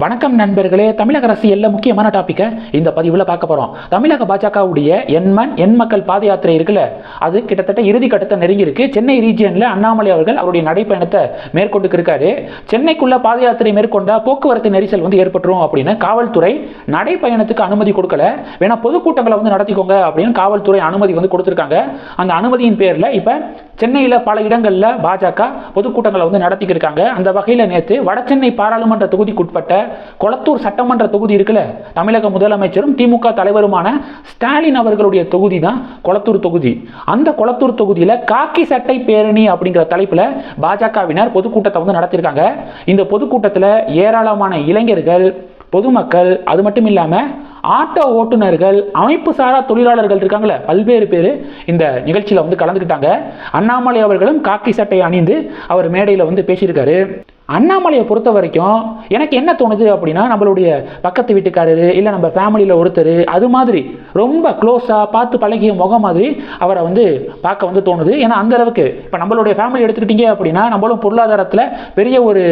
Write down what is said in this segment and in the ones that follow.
வணக்கம் நண்பர்களே. தமிழக அரசியல்ல முக்கியமான டாப்பிக்கை இந்த பதிவில் பார்க்க போகிறோம் தமிழக பாஜகவுடைய எண்மண் எண் மக்கள் பாத யாத்திரை இருக்குல்ல அது கிட்டத்தட்ட இறுதி கட்டத்தை நெருங்கி இருக்கு சென்னை ரீஜியனில் அண்ணாமலை அவர்கள் அவருடைய நடைப்பயணத்தை மேற்கொண்டு இருக்காரு சென்னைக்குள்ள பாத யாத்திரை மேற்கொண்டா போக்குவரத்து நெரிசல் வந்து ஏற்பட்டுரும் அப்படின்னு காவல்துறை நடைப்பயணத்துக்கு அனுமதி கொடுக்கல. வேணா பொதுக்கூட்டங்களை வந்து நடத்திக்கோங்க அப்படின்னு காவல்துறை அனுமதி வந்து கொடுத்துருக்காங்க. அந்த அனுமதியின் பேரில் இப்போ சென்னையில் பல இடங்களில் பாஜக பொதுக்கூட்டங்களை வந்து நடத்திக்கிருக்காங்க. அந்த வகையில் நேற்று வடசென்னை பாராளுமன்ற தொகுதிக்குட்பட்ட கொளத்தூர் சட்டமன்ற தொகுதி இருக்குல்ல தமிழக முதலமைச்சரும் திமுக தலைவருமான ஸ்டாலின் அவர்களுடைய தொகுதி தான் கொளத்தூர் தொகுதி. அந்த கொளத்தூர் தொகுதியில் காக்கி சட்டை பேரணி அப்படிங்கிற தலைப்பில் பாஜகவினர் பொதுக்கூட்டத்தை வந்து நடத்தியிருக்காங்க. இந்த பொதுக்கூட்டத்தில் ஏராளமான இளைஞர்கள் பொதுமக்கள் அது மட்டும் இல்லாமல் ஆட்டோ ஓட்டுநர்கள் அமைப்பு சாரா தொழிலாளர்கள் இருக்காங்களே பல்வேறு பேர் இந்த நிகழ்ச்சியில் வந்து கலந்துக்கிட்டாங்க. அண்ணாமலை அவர்களும் காக்கி சட்டை அணிந்து அவர் மேடையில் வந்து பேசியிருக்காரு. அண்ணாமலையை பொறுத்த வரைக்கும் எனக்கு என்ன தோணுது அப்படின்னா நம்மளுடைய பக்கத்து வீட்டுக்காரர் இல்லை நம்ம ஃபேமிலியில் ஒருத்தர் அது மாதிரி ரொம்ப க்ளோஸாக பார்த்து பழகிய முகம் மாதிரி அவரை வந்து பார்க்க வந்து தோணுது. ஏன்னா அந்த அளவுக்கு இப்போ நம்மளுடைய ஃபேமிலி எடுத்துக்கிட்டீங்க அப்படின்னா நம்மளும் பொருளாதாரத்தில் பெரிய ஒரு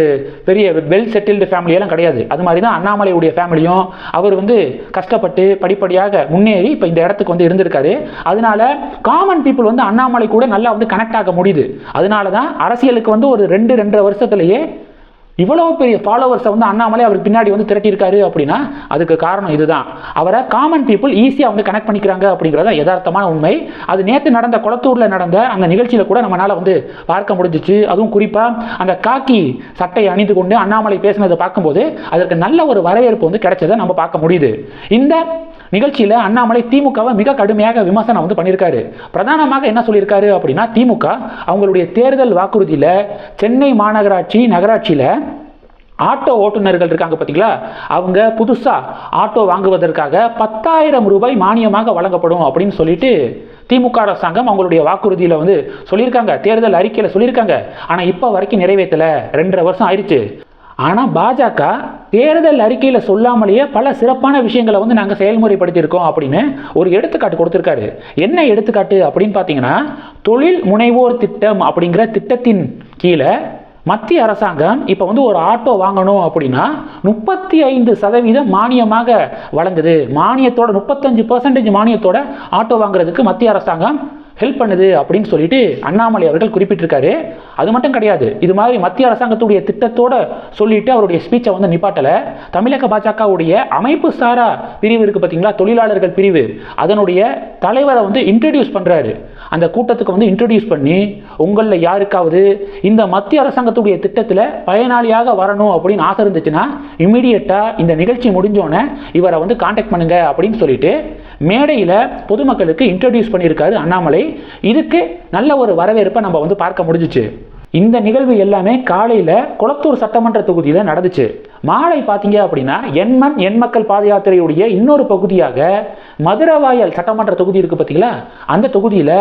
பெரிய வெல் செட்டில்டு ஃபேமிலியெல்லாம் கிடையாது. அது மாதிரி தான் அண்ணாமலையுடைய ஃபேமிலியும் அவர் வந்து கஷ்டப்பட்டு படிப்படியாக முன்னேறி இப்போ இந்த இடத்துக்கு வந்து இருந்திருக்காரு. அதனால காமன் பீப்புள் வந்து அண்ணாமலை கூட நல்லா வந்து கனெக்ட் ஆக முடியுது. அதனால தான் அரசியலுக்கு வந்து ஒரு ரெண்டு ரெண்டரை வருஷத்துலேயே இவ்வளவு பெரிய ஃபாலோவர்ஸை வந்து அண்ணாமலை அவர் பின்னாடி வந்து திரட்டியிருக்காரு அப்படின்னா அதுக்கு காரணம் இதுதான். அவரை காமன் பீப்புள் ஈஸியாக வந்து கனெக்ட் பண்ணிக்கிறாங்க அப்படிங்கிறத யதார்த்தமான உண்மை. அது நேற்று நடந்த குளத்தூரில் நடந்த அந்த நிகழ்ச்சியில் கூட நம்மளால் வந்து பார்க்க முடிஞ்சிச்சு. அதுவும் குறிப்பாக அந்த காக்கி சட்டையை அணிந்து கொண்டு அண்ணாமலை பேசினதை பார்க்கும்போது அதற்கு நல்ல ஒரு வரவேற்பு வந்து கிடைச்சதை நம்ம பார்க்க முடியுது. இந்த நிகழ்ச்சியில் அண்ணாமலை திமுகவை மிக கடுமையாக விமர்சனம் வந்து பண்ணியிருக்காரு. பிரதானமாக என்ன சொல்லியிருக்காரு அப்படின்னா திமுக அவங்களுடைய தேர்தல் வாக்குறுதியில் சென்னை மாநகராட்சி நகராட்சியில் ஆட்டோ ஓட்டுநர்கள் இருக்காங்க பார்த்தீங்களா அவங்க புதுசாக ஆட்டோ வாங்குவதற்காக பத்தாயிரம் ரூபாய் மானியமாக வழங்கப்படும் அப்படின்னு சொல்லிட்டு திமுக அரசாங்கம் அவங்களுடைய வாக்குறுதியில் வந்து சொல்லியிருக்காங்க. தேர்தல் அறிக்கையில் சொல்லியிருக்காங்க. ஆனால் இப்போ வரைக்கும் நிறைவேற்றலை ரெண்டரை வருஷம் ஆயிடுச்சு. ஆனால் பாஜக தேர்தல் அறிக்கையில் சொல்லாமலேயே பல சிறப்பான விஷயங்களை வந்து நாங்கள் செயல்முறைப்படுத்தியிருக்கோம் அப்படின்னு ஒரு எடுத்துக்காட்டு கொடுத்துருக்காரு. என்ன எடுத்துக்காட்டு அப்படின்னு பார்த்தீங்கன்னா தொழில் முனைவோர் திட்டம் அப்படிங்கிற திட்டத்தின் கீழே மத்திய அரசாங்கம் இப்போ வந்து ஒரு ஆட்டோ வாங்கணும் அப்படின்னா முப்பத்தி ஐந்து சதவீதம் மானியமாக வழங்குது. மானியத்தோட முப்பத்தஞ்சு பர்சன்டேஜ் மானியத்தோட ஆட்டோ வாங்குறதுக்கு மத்திய அரசாங்கம் ஹெல்ப் பண்ணுது அப்படின்னு சொல்லிட்டு அண்ணாமலை அவர்கள் குறிப்பிட்டிருக்காரு. அது மட்டும் கிடையாது. இது மாதிரி மத்திய அரசாங்கத்துடைய திட்டத்தோட சொல்லிட்டு அவருடைய ஸ்பீச்சை வந்து நிப்பாட்டலை. தமிழக பாஜகவுடைய அமைப்பு சாரா பிரிவு இருக்கு பார்த்தீங்களா தொழிலாளர்கள் பிரிவு. அதனுடைய தலைவரை வந்து இன்ட்ரடியூஸ் பண்ணுறாரு அந்த கூட்டத்துக்கு வந்து இன்ட்ரடியூஸ் பண்ணி உங்களில் யாருக்காவது இந்த மத்திய அரசாங்கத்துடைய திட்டத்தில் பயனாளியாக வரணும் அப்படின்னு ஆசை இருந்துச்சுன்னா இம்மிடியட்டாக இந்த நிகழ்ச்சி முடிஞ்சோடனே இவரை வந்து காண்டாக்ட் பண்ணுங்க அப்படின்னு சொல்லிட்டு மேடையில் பொதுமக்களுக்கு இன்ட்ரடியூஸ் பண்ணியிருக்காரு அண்ணாமலை. இதுக்கு நல்ல ஒரு வரவேற்பை நம்ம வந்து பார்க்க முடிஞ்சிச்சு. இந்த நிகழ்வு எல்லாமே காலையில் குளத்தூர் சட்டமன்ற தொகுதியில் நடந்துச்சு. மாலை பார்த்தீங்க அப்படின்னா எண்மண் எண் மக்கள் பாத யாத்திரையுடைய இன்னொரு பகுதியாக மதுரவாயல் சட்டமன்ற தொகுதி இருக்குது பார்த்தீங்களா? அந்த தொகுதியில்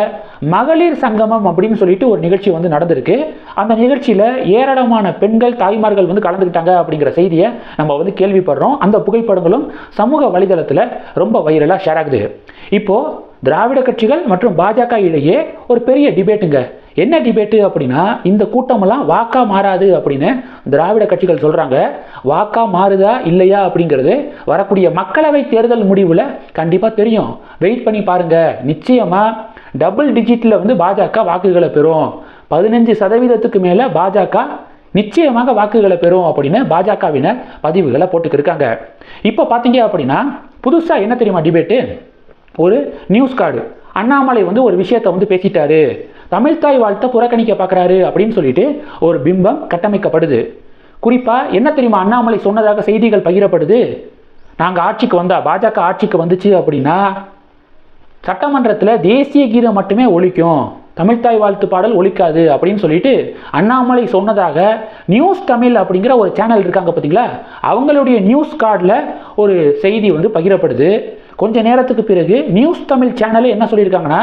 மகளிர் சங்கமம் அப்படின்னு சொல்லிட்டு ஒரு நிகழ்ச்சி வந்து நடந்திருக்கு. அந்த நிகழ்ச்சியில் ஏராளமான பெண்கள் தாய்மார்கள் வந்து கலந்துக்கிட்டாங்க அப்படிங்கிற செய்தியை நம்ம வந்து கேள்விப்படுறோம். அந்த புகைப்படங்களும் சமூக வலைதளத்தில் ரொம்ப வைரலாக ஷேர் ஆகுது. இப்போது திராவிட கட்சிகள் மற்றும் பாஜக இடையே ஒரு பெரிய டிபேட்டுங்க என்ன டிபேட்டு அப்படின்னா இந்த கூட்டமெல்லாம் வாக்கா மாறாது அப்படின்னு திராவிட கட்சிகள் சொல்கிறாங்க வாக்கா மாறுதா இல்லையா அப்படிங்கிறது வரக்கூடிய மக்களவை தேர்தல் முடிவில் கண்டிப்பாக தெரியும். வெயிட் பண்ணி பாருங்கள் நிச்சயமாக டபுள் டிஜிட்டில் வந்து பாஜக வாக்குகளை பெறும். பதினஞ்சு சதவீதத்துக்கு மேலே பாஜக நிச்சயமாக வாக்குகளை பெறும் அப்படின்னு பாஜகவினர் பதிவுகளை போட்டுக்கிருக்காங்க இப்போ பார்த்தீங்க அப்படின்னா புதுசாக என்ன தெரியுமா டிபேட்டு ஒரு நியூஸ் கார்டு அண்ணாமலை வந்து ஒரு விஷயத்தை வந்து பேசிட்டாரு. தமிழ்தாய் வாழ்த்தை புறக்கணிக்க பார்க்குறாரு அப்படின்னு சொல்லிட்டு ஒரு பிம்பம் கட்டமைக்கப்படுது. குறிப்பாக என்ன தெரியுமா? அண்ணாமலை சொன்னதாக செய்திகள் பகிரப்படுது. நாங்கள் ஆட்சிக்கு வந்தா பாஜக ஆட்சிக்கு வந்துச்சு அப்படின்னா சட்டமன்றத்தில் தேசிய கீதம் மட்டுமே ஒழிக்கும். தமிழ்தாய் வாழ்த்து பாடல் ஒழிக்காது அப்படின்னு சொல்லிட்டு அண்ணாமலை சொன்னதாக நியூஸ் தமிழ் அப்படிங்கிற ஒரு சேனல் இருக்காங்க பார்த்தீங்களா அவங்களுடைய நியூஸ் கார்டில் ஒரு செய்தி வந்து பகிரப்படுது. கொஞ்ச நேரத்துக்கு பிறகு நியூஸ் தமிழ் சேனல் என்ன சொல்லியிருக்காங்கன்னா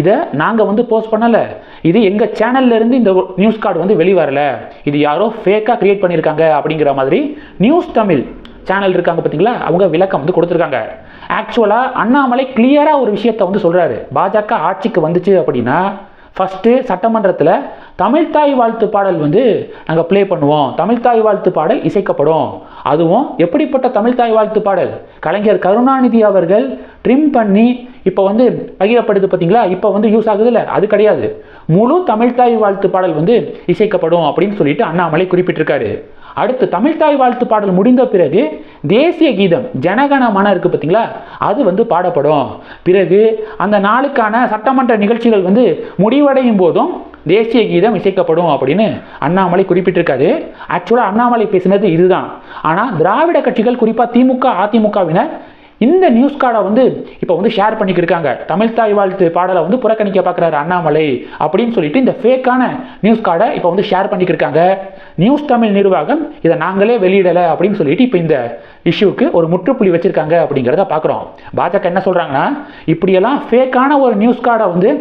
இதை நாங்கள் வந்து போஸ்ட் பண்ணலை. இது எங்கள் சேனல்லேருந்து இந்த நியூஸ் கார்டு வந்து வெளிவரல இது யாரோ ஃபேக்காக க்ரியேட் பண்ணியிருக்காங்க அப்படிங்கிற மாதிரி நியூஸ் தமிழ் சேனல் இருக்காங்க பார்த்தீங்களா? அவங்க விளக்கம் வந்து கொடுத்துருக்காங்க. ஆக்சுவலாக அண்ணாமலை கிளியராக ஒரு விஷயத்தை வந்து சொல்கிறாரு பாஜக ஆட்சிக்கு வந்துச்சு அப்படின்னா ஃபஸ்ட்டு சட்டமன்றத்தில் தமிழ்த்தாய் வாழ்த்து பாடல் வந்து நாங்கள் ப்ளே பண்ணுவோம். தமிழ்த்தாய் வாழ்த்து பாடல் இசைக்கப்படும். அதுவும் எப்படிப்பட்ட தமிழ்த்தாய் வாழ்த்து பாடல்? கலைஞர் கருணாநிதி அவர்கள் ட்ரிம் பண்ணி இப்போ வந்து பகிரப்படுது பார்த்தீங்களா இப்போ வந்து யூஸ் ஆகுதுல்ல அது கிடையாது. முழு தமிழ்த்தாய் வாழ்த்து பாடல் வந்து இசைக்கப்படும் அப்படின்னு சொல்லிட்டு அண்ணாமலை குறிப்பிட்டிருக்காரு. அடுத்து தமிழ்தாய் வாழ்த்து பாடல் முடிந்த பிறகு தேசிய கீதம் ஜனகண இருக்குது பார்த்தீங்களா அது வந்து பாடப்படும். பிறகு அந்த நாளுக்கான சட்டமன்ற நிகழ்ச்சிகள் வந்து முடிவடையும் போதும் தேசிய கீதம் இசைக்கப்படும் அப்படின்னு அண்ணாமலை குறிப்பிட்டிருக்காரு. ஆக்சுவலாக அண்ணாமலை பேசினது இதுதான். ஆனால் திராவிட கட்சிகள் குறிப்பாக திமுக அதிமுகவினர் இந்த நியூஸ் கார்டை வந்து இப்போ வந்து ஷேர் பண்ணிக்கிருக்காங்க தமிழ் தாய் வாழ்த்து பாடலை வந்து புறக்கணிக்க பார்க்குறாரு அண்ணாமலை அப்படின்னு சொல்லிட்டு இந்த ஃபேக்கான நியூஸ் கார்டை இப்போ வந்து ஷேர் பண்ணிக்கிருக்காங்க நியூஸ் தமிழ் நிர்வாகம் இதை நாங்களே வெளியிடலை அப்படின்னு சொல்லிட்டு இப்போ இந்த இஷ்யூக்கு ஒரு முற்றுப்புள்ளி வச்சுருக்காங்க அப்படிங்கிறத பார்க்குறோம் பாஜக என்ன சொல்கிறாங்கன்னா இப்படியெல்லாம் ஃபேக்கான ஒரு நியூஸ் கார்டை வந்து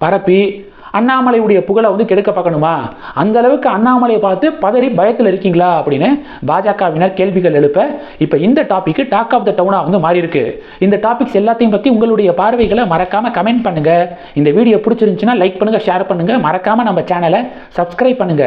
பரப்பி அண்ணாமலையுடைய புகழை வந்து கெடுக்க பார்க்கணுமா? அந்த அளவுக்கு அண்ணாமலையை பார்த்து பதறி பயத்தில் இருக்கீங்களா அப்படின்னு பாஜகவினர் கேள்விகள் எழுப்ப இப்போ இந்த டாபிக் டாக் ஆஃப் த டவுனாக வந்து மாறி இருக்கு இந்த டாபிக்ஸ் எல்லாத்தையும் பற்றி உங்களுடைய பார்வைகளை மறக்காம கமெண்ட் பண்ணுங்க. இந்த வீடியோ பிடிச்சிருந்துச்சுன்னா லைக் பண்ணுங்க ஷேர் பண்ணுங்க. மறக்காம நம்ம சேனலை சப்ஸ்கிரைப் பண்ணுங்க.